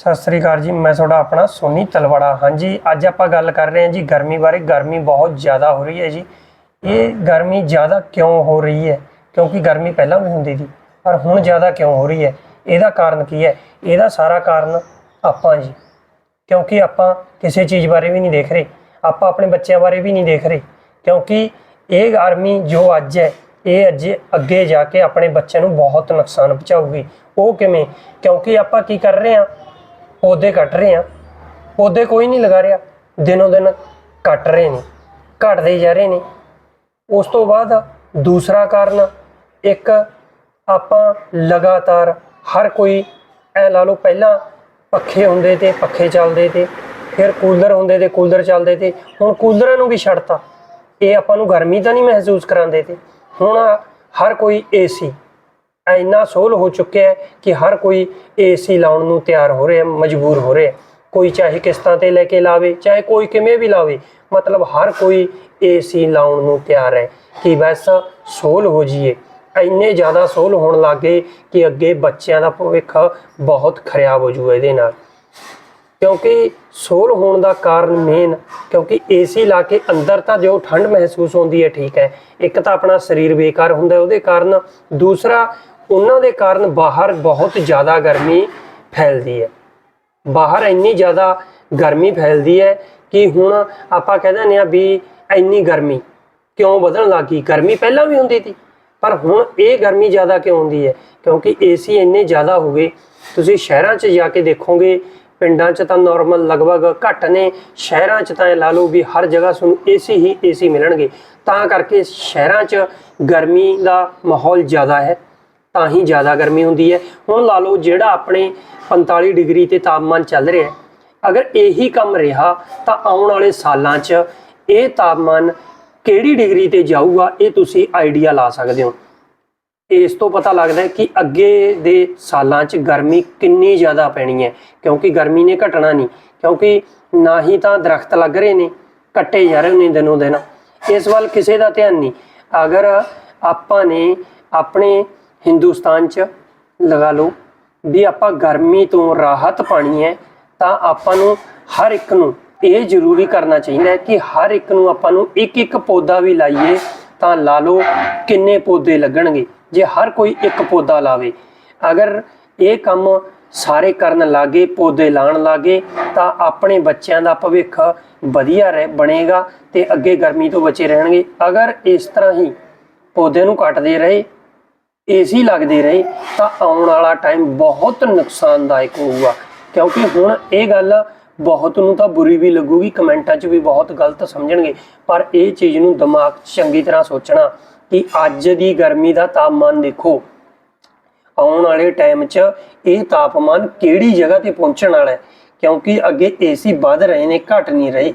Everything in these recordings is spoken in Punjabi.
ਸਤਿ ਸ੍ਰੀ ਅਕਾਲ ਜੀ, ਮੈਂ ਤੁਹਾਡਾ ਆਪਣਾ ਸੋਨੀ ਤਲਵਾੜਾ। ਹਾਂਜੀ, ਅੱਜ ਆਪਾਂ ਗੱਲ ਕਰ ਰਹੇ ਹਾਂ ਜੀ ਗਰਮੀ ਬਾਰੇ। ਗਰਮੀ ਬਹੁਤ ਜ਼ਿਆਦਾ ਹੋ ਰਹੀ ਹੈ ਜੀ। ਇਹ ਗਰਮੀ ਜ਼ਿਆਦਾ ਕਿਉਂ ਹੋ ਰਹੀ ਹੈ? ਕਿਉਂਕਿ ਗਰਮੀ ਪਹਿਲਾਂ ਵੀ ਹੁੰਦੀ ਸੀ, ਪਰ ਹੁਣ ਜ਼ਿਆਦਾ ਕਿਉਂ ਹੋ ਰਹੀ ਹੈ? ਇਹਦਾ ਕਾਰਨ ਕੀ ਹੈ? ਇਹਦਾ ਸਾਰਾ ਕਾਰਨ ਆਪਾਂ ਜੀ। ਕਿਉਂਕਿ ਆਪਾਂ ਕਿਸੇ ਚੀਜ਼ ਬਾਰੇ ਵੀ ਨਹੀਂ ਦੇਖ ਰਹੇ। ਆਪਾਂ ਆਪਣੇ ਬੱਚਿਆਂ ਬਾਰੇ ਵੀ ਨਹੀਂ ਦੇਖ ਰਹੇ। ਕਿਉਂਕਿ ਇਹ ਗਰਮੀ ਜੋ ਅੱਜ ਹੈ, ਇਹ ਅੱਜ ਅੱਗੇ ਜਾ ਕੇ ਆਪਣੇ ਬੱਚਿਆਂ ਨੂੰ ਬਹੁਤ ਨੁਕਸਾਨ ਪਹੁੰਚਾਊਗੀ। ਉਹ ਕਿਵੇਂ? ਕਿਉਂਕਿ ਆਪਾਂ ਕੀ ਕਰ ਰਹੇ ਹਾਂ? ਪੌਦੇ ਕੱਟ ਰਹੇ ਹਾਂ। ਪੌਦੇ ਕੋਈ ਨਹੀਂ ਲਗਾ ਰਿਹਾ। ਦਿਨੋਂ ਦਿਨ ਕੱਟ ਰਹੇ ਨੇ, ਘਟਦੇ ਜਾ ਰਹੇ ਨੇ। ਉਸ ਤੋਂ ਬਾਅਦ ਦੂਸਰਾ ਕਾਰਨ, ਇੱਕ ਆਪਾਂ ਲਗਾਤਾਰ ਹਰ ਕੋਈ ਐ ਲਾ ਲਓ ਪਹਿਲਾਂ ਪੱਖੇ ਹੁੰਦੇ ਤੇ ਪੱਖੇ ਚੱਲਦੇ ਤੇ, ਫਿਰ ਕੂਲਰ ਹੁੰਦੇ ਤੇ ਕੂਲਰ ਚੱਲਦੇ ਤੇ, ਹੁਣ ਕੂਲਰਾਂ ਨੂੰ ਵੀ ਛੱਡਤਾ। ਇਹ ਆਪਾਂ ਨੂੰ ਗਰਮੀ ਤਾਂ ਨਹੀਂ ਮਹਿਸੂਸ ਕਰਾਉਂਦੇ ਤੇ। ਹੁਣ ਹਰ ਕੋਈ ਏਸੀ ਇੰਨਾ ਸੋਲ ਹੋ ਚੁੱਕਿਆ ਹੈ ਕਿ ਹਰ ਕੋਈ ਏਸੀ ਲਾਉਣ ਨੂੰ ਤਿਆਰ ਹੋ ਰਿਹਾ ਮਜਬੂਰ ਹੋ ਰਿਹਾ ਕੋਈ ਚਾਹੇ ਕਿਸ਼ਤਾਂ ਤੇ ਲੈ ਕੇ ਲਾਵੇ, ਚਾਹੇ ਕੋਈ ਕਿਵੇਂ ਵੀ ਲਾਵੇ, ਮਤਲਬ ਹਰ ਕੋਈ ਏਸੀ ਲਾਉਣ ਨੂੰ ਤਿਆਰ ਹੈ ਕਿ ਬਸ ਸੋਲ ਹੋ ਜਾਈਏ। ਇੰਨੇ ਜ਼ਿਆਦਾ ਸੋਲ ਹੋਣ ਲੱਗੇ ਕਿ ਅੱਗੇ ਬੱਚਿਆਂ ਦਾ ਭਵਿੱਖ ਬਹੁਤ ਖਰਾਬ ਹੋ ਜੂਗਾ ਇਹਦੇ ਨਾਲ। ਕਿਉਂਕਿ ਸੋਲ ਹੋਣ ਦਾ ਕਾਰਨ ਮੇਨ ਕਿਉਂਕਿ ਏਸੀ ਲਾ ਕੇ ਅੰਦਰ ਤਾਂ ਜੋ ਠੰਡ ਮਹਿਸੂਸ ਹੁੰਦੀ ਹੈ, ਠੀਕ ਹੈ। ਇੱਕ ਤਾਂ ਆਪਣਾ ਸਰੀਰ ਬੇਕਾਰ ਹੁੰਦਾ ਉਹਦੇ ਕਾਰਨ ਦੂਸਰਾ ਉਹਨਾਂ ਦੇ ਕਾਰਨ ਬਾਹਰ ਬਹੁਤ ਜ਼ਿਆਦਾ ਗਰਮੀ ਫੈਲਦੀ ਹੈ। ਬਾਹਰ ਇੰਨੀ ਜ਼ਿਆਦਾ ਗਰਮੀ ਫੈਲਦੀ ਹੈ ਕਿ ਹੁਣ ਆਪਾਂ ਕਹਿ ਦਿੰਦੇ ਆ ਵੀ ਇੰਨੀ ਗਰਮੀ ਕਿਉਂ ਵਧਣ ਲੱਗੀ ਗਰਮੀ ਪਹਿਲਾਂ ਵੀ ਹੁੰਦੀ ਸੀ, ਪਰ ਹੁਣ ਇਹ ਗਰਮੀ ਜ਼ਿਆਦਾ ਕਿਉਂ ਹੁੰਦੀ ਹੈ? ਕਿਉਂਕਿ ਏਸੀ ਇੰਨੇ ਜ਼ਿਆਦਾ ਹੋ ਗਏ। ਤੁਸੀਂ ਸ਼ਹਿਰਾਂ 'ਚ ਜਾ ਕੇ ਦੇਖੋਗੇ, ਪਿੰਡਾਂ 'ਚ ਤਾਂ ਨਾਰਮਲ ਲਗਭਗ ਘੱਟ ਨੇ, ਸ਼ਹਿਰਾਂ 'ਚ ਤਾਂ ਇਹ ਲਾ ਲਓ ਵੀ ਹਰ ਜਗ੍ਹਾ ਤੁਹਾਨੂੰ ਏਸੀ ਹੀ ਏਸੀ ਮਿਲਣਗੇ। ਤਾਂ ਕਰਕੇ ਸ਼ਹਿਰਾਂ 'ਚ ਗਰਮੀ ਦਾ ਮਾਹੌਲ ਜ਼ਿਆਦਾ ਹੈ। ਤਾਂ ਹੀ ਜ਼ਿਆਦਾ ਗਰਮੀ ਹੁੰਦੀ ਹੈ। ਹੁਣ ਲਾ ਲਓ ਜਿਹੜਾ ਆਪਣੇ 45 ਡਿਗਰੀ ਤੇ ਤਾਪਮਾਨ ਚੱਲ ਰਿਹਾ ਹੈ। ਅਗਰ ਇਹੀ ਕੰਮ ਰਿਹਾ, ਤਾਂ ਆਉਣ ਵਾਲੇ ਸਾਲਾਂ 'ਚ ਇਹ ਤਾਪਮਾਨ ਕਿਹੜੀ ਡਿਗਰੀ ਤੇ ਜਾਊਗਾ, ਇਹ ਤੁਸੀਂ ਆਈਡੀਆ ਲਾ ਸਕਦੇ ਹੋ। ਇਸ ਤੋਂ ਪਤਾ ਲੱਗਦਾ ਹੈ ਕਿ ਅੱਗੇ ਦੇ ਸਾਲਾਂ 'ਚ ਗਰਮੀ ਕਿੰਨੀ ਜ਼ਿਆਦਾ ਪੈਣੀ ਹੈ, ਕਿਉਂਕਿ ਗਰਮੀ ਨੇ ਘਟਣਾ ਨਹੀਂ, ਕਿਉਂਕਿ ਨਾ ਹੀ ਤਾਂ ਦਰਖਤ ਲੱਗ ਰਹੇ ਨੇ, ਕੱਟੇ ਜਾ ਰਹੇ ਨੇ ਦਿਨੋਂ ਦਿਨ। ਇਸ ਵੱਲ ਕਿਸੇ ਦਾ ਧਿਆਨ ਨਹੀਂ। ਅਗਰ ਆਪਾਂ ਨੇ ਆਪਣੇ ਹਿੰਦੁਸਤਾਨ 'ਚ ਲਗਾ ਲਓ ਵੀ ਆਪਾਂ ਗਰਮੀ ਤੋਂ ਰਾਹਤ ਪਾਣੀ ਹੈ, ਤਾਂ ਆਪਾਂ ਨੂੰ ਹਰ ਇੱਕ ਨੂੰ ਇਹ ਜ਼ਰੂਰੀ ਕਰਨਾ ਚਾਹੀਦਾ ਹੈ ਕਿ ਹਰ ਇੱਕ ਨੂੰ ਆਪਾਂ ਨੂੰ ਇੱਕ ਇੱਕ ਪੌਦਾ ਵੀ ਲਾਈਏ ਤਾਂ ਲਾ ਲਓ ਕਿੰਨੇ ਪੌਦੇ ਲੱਗਣਗੇ, ਜੇ ਹਰ ਕੋਈ ਇੱਕ ਪੌਦਾ ਲਾਵੇ। ਅਗਰ ਇਹ ਕੰਮ ਸਾਰੇ ਕਰਨ ਲਾਗੇ, ਪੌਦੇ ਲਾਣ ਲਾਗੇ, ਤਾਂ ਆਪਣੇ ਬੱਚਿਆਂ ਦਾ ਭਵਿੱਖ ਵਧੀਆ ਰਹਿ, ਬਣੇਗਾ ਤੇ ਅੱਗੇ ਗਰਮੀ ਤੋਂ ਬਚੇ ਰਹਿਣਗੇ। ਅਗਰ ਇਸ ਤਰ੍ਹਾਂ ਹੀ ਪੌਦੇ ਨੂੰ ਕੱਟਦੇ ਰਹੇ ਏਸੀ ਲੱਗਦੇ ਰਹੇ, ਤਾਂ ਆਉਣ ਵਾਲਾ ਟਾਈਮ ਬਹੁਤ ਨੁਕਸਾਨਦਾਇਕ ਹੋਊਗਾ। ਕਿਉਂਕਿ ਹੁਣ ਇਹ ਗੱਲ ਬਹੁਤ ਨੂੰ ਤਾਂ ਬੁਰੀ ਵੀ ਲੱਗੂਗੀ, ਕਮੈਂਟਾਂ 'ਚ ਵੀ ਬਹੁਤ ਗਲਤ ਸਮਝਣਗੇ, ਪਰ ਇਹ ਚੀਜ਼ ਨੂੰ ਦਿਮਾਗ 'ਚ ਚੰਗੀ ਤਰ੍ਹਾਂ ਸੋਚਣਾ ਕਿ ਅੱਜ ਦੀ ਗਰਮੀ ਦਾ ਤਾਪਮਾਨ ਦੇਖੋ। ਆਉਣ ਵਾਲੇ ਟਾਈਮ 'ਚ ਇਹ ਤਾਪਮਾਨ ਕਿਹੜੀ ਜਗ੍ਹਾ ਤੇ ਪਹੁੰਚਣ ਵਾਲਾ ਹੈ? ਕਿਉਂਕਿ ਅੱਗੇ ਏਸੀ ਵੱਧ ਰਹੇ ਨੇ, ਘਟ ਨਹੀਂ ਰਹੇ,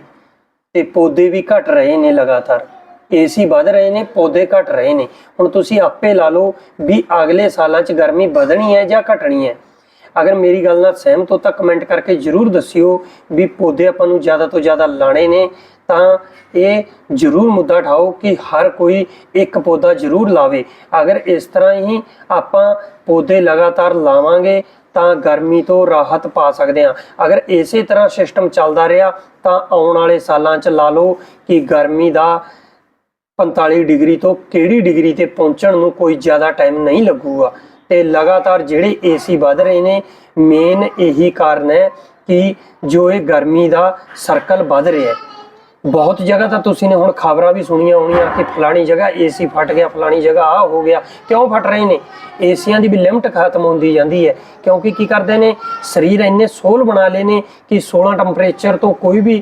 ਤੇ ਪੌਦੇ ਵੀ ਘਟ ਰਹੇ ਨੇ ਲਗਾਤਾਰ। ਏਸੀ ਵੱਧ ਰਹੇ ਨੇ, ਪੌਦੇ ਘਟ ਰਹੇ ਨੇ। ਹੁਣ ਤੁਸੀਂ ਆਪੇ ਲਾ ਲਓ ਵੀ ਅਗਲੇ ਸਾਲਾਂ 'ਚ ਗਰਮੀ ਵਧਣੀ ਹੈ ਜਾਂ ਘਟਣੀ ਹੈ। ਅਗਰ ਮੇਰੀ ਗੱਲ ਨਾਲ ਸਹਿਮਤ ਹੋ ਤਾਂ ਕਮੈਂਟ ਕਰਕੇ ਜਰੂਰ ਦੱਸਿਓ ਵੀ ਪੌਦੇ ਆਪਾਂ ਨੂੰ ਜ਼ਿਆਦਾ ਤੋਂ ਜ਼ਿਆਦਾ ਲਾਣੇ ਨੇ। ਤਾਂ ਇਹ ਜਰੂਰ ਮੁੱਦਾ ਉਠਾਓ ਕਿ ਹਰ ਕੋਈ ਇੱਕ ਪੌਦਾ ਜਰੂਰ ਲਾਵੇ। ਅਗਰ ਇਸ ਤਰ੍ਹਾਂ ਹੀ ਆਪਾਂ ਪੌਦੇ ਲਗਾਤਾਰ ਲਾਵਾਂਗੇ ਤਾਂ ਗਰਮੀ ਤੋਂ ਰਾਹਤ ਪਾ ਸਕਦੇ ਹਾਂ। ਅਗਰ ਇਸੇ ਤਰ੍ਹਾਂ ਸਿਸਟਮ ਚੱਲਦਾ ਰਿਹਾ ਤਾਂ ਆਉਣ ਵਾਲੇ ਸਾਲਾਂ 'ਚ ਲਾ ਲਓ ਕਿ ਗਰਮੀ ਦਾ 45 ਡਿਗਰੀ ਤੋਂ ਕਿਹੜੀ ਡਿਗਰੀ ਤੇ ਪਹੁੰਚਣ ਨੂੰ ਕੋਈ ਜ਼ਿਆਦਾ ਟਾਈਮ ਨਹੀਂ ਲੱਗੂਗਾ। ਤੇ ਲਗਾਤਾਰ ਜਿਹੜੇ ਏਸੀ ਵੱਧ ਰਹੇ ਨੇ ਮੇਨ ਇਹੀ ਕਾਰਨ ਹੈ ਕਿ ਜੋ ਇਹ ਗਰਮੀ ਦਾ ਸਰਕਲ ਵੱਧ ਰਿਹਾ ਹੈ। ਬਹੁਤ ਜਗ੍ਹਾ ਤਾਂ ਤੁਸੀਂ ਨੇ ਹੁਣ ਖਬਰਾਂ ਵੀ ਸੁਣੀਆਂ ਹੋਣੀਆਂ ਕਿ ਫਲਾਣੀ ਜਗ੍ਹਾ ਏਸੀ ਫਟ ਗਿਆ, ਫਲਾਣੀ ਜਗ੍ਹਾ ਆ ਹੋ ਗਿਆ। ਕਿਉਂ ਫਟ ਰਹੇ ਨੇ? ਏਸੀਆਂ ਦੀ ਵੀ ਲਿਮਟ ਖਤਮ ਹੁੰਦੀ ਜਾਂਦੀ ਹੈ। ਕਿਉਂਕਿ ਕੀ ਕਰਦੇ ਨੇ? ਸਰੀਰ ਇੰਨੇ ਸੋਲ ਬਣਾ ਲਏ ਨੇ ਕਿ 16 ਟੈਂਪਰੇਚਰ ਤੋਂ ਕੋਈ ਵੀ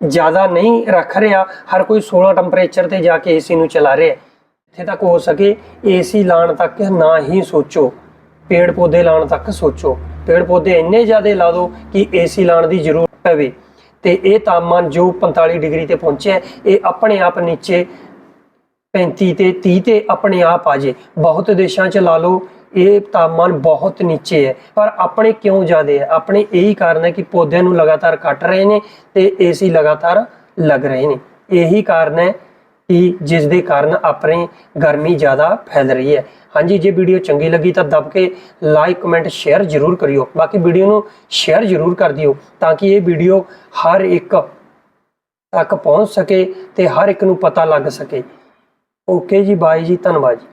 ਜ਼ਿਆਦਾ ਨਹੀਂ ਰੱਖ ਰਿਹਾ, ਹਰ ਕੋਈ 16 ਟੈਂਪਰੇਚਰ ਤੇ ਜਾ ਕੇ ਏਸੀ ਨੂੰ ਚਲਾ ਰਿਹਾ ਇੱਥੇ ਤੱਕ ਹੋ ਸਕੇ ਏਸੀ ਲਾਣ ਤੱਕ ਨਾ ਹੀ ਸੋਚੋ, ਪੇੜ ਪੌਦੇ ਲਾਣ ਤੱਕ ਸੋਚੋ। ਪੇੜ ਪੌਦੇ ਇੰਨੇ ਜ਼ਿਆਦਾ ਲਾ ਦਿਓ ਕਿ ਏਸੀ ਲਾਣ ਦੀ ਜ਼ਰੂਰਤ ਪਵੇ। ਤੇ ਇਹ ਤਾਪਮਾਨ ਜੋ 45 ਡਿਗਰੀ ਤੇ ਪਹੁੰਚਿਆ ਇਹ ਆਪਣੇ ਆਪ ਨੀਚੇ 35 ਤੇ 30 ਤੇ ਆਪਣੇ ਆਪ ਆ ਜੇ। ਬਹੁਤ ਦੇਸ਼ਾਂ 'ਚ ਲਾ ਲਓ, ਇਹ ਤਾਪਮਾਨ ਬਹੁਤ ਨੀਚੇ ਹੈ। ਪਰ ਆਪਣੇ ਕਿਉਂ ਜ਼ਿਆਦੇ ਹੈ? ਆਪਣੇ ਇਹੀ ਕਾਰਨ ਹੈ ਕਿ ਪੌਦਿਆਂ ਨੂੰ ਲਗਾਤਾਰ ਕੱਟ ਰਹੇ ਨੇ ਤੇ ਏਸੀ ਲਗਾਤਾਰ ਲੱਗ ਰਹੇ ਨੇ। ਇਹੀ ਕਾਰਨ ਹੈ ਕਿ ਜਿਸ ਦੇ ਕਾਰਨ ਆਪਣੇ ਗਰਮੀ ਜ਼ਿਆਦਾ ਫੈਲ ਰਹੀ ਹੈ। ਹਾਂਜੀ, ਜੇ ਵੀਡੀਓ ਚੰਗੀ ਲੱਗੀ ਤਾਂ ਦਬ ਕੇ ਲਾਈਕ, ਕਮੈਂਟ, ਸ਼ੇਅਰ ਜ਼ਰੂਰ ਕਰਿਓ। ਬਾਕੀ ਵੀਡੀਓ ਨੂੰ ਸ਼ੇਅਰ ਜ਼ਰੂਰ ਕਰ ਦਿਓ ਤਾਂ ਕਿ ਇਹ ਵੀਡੀਓ ਹਰ ਇੱਕ ਤੱਕ ਪਹੁੰਚ ਸਕੇ ਤੇ ਹਰ ਇੱਕ ਨੂੰ ਪਤਾ ਲੱਗ ਸਕੇ। ਓਕੇ ਜੀ ਬਾਈ ਜੀ ਧੰਨਵਾਦ ਜੀ।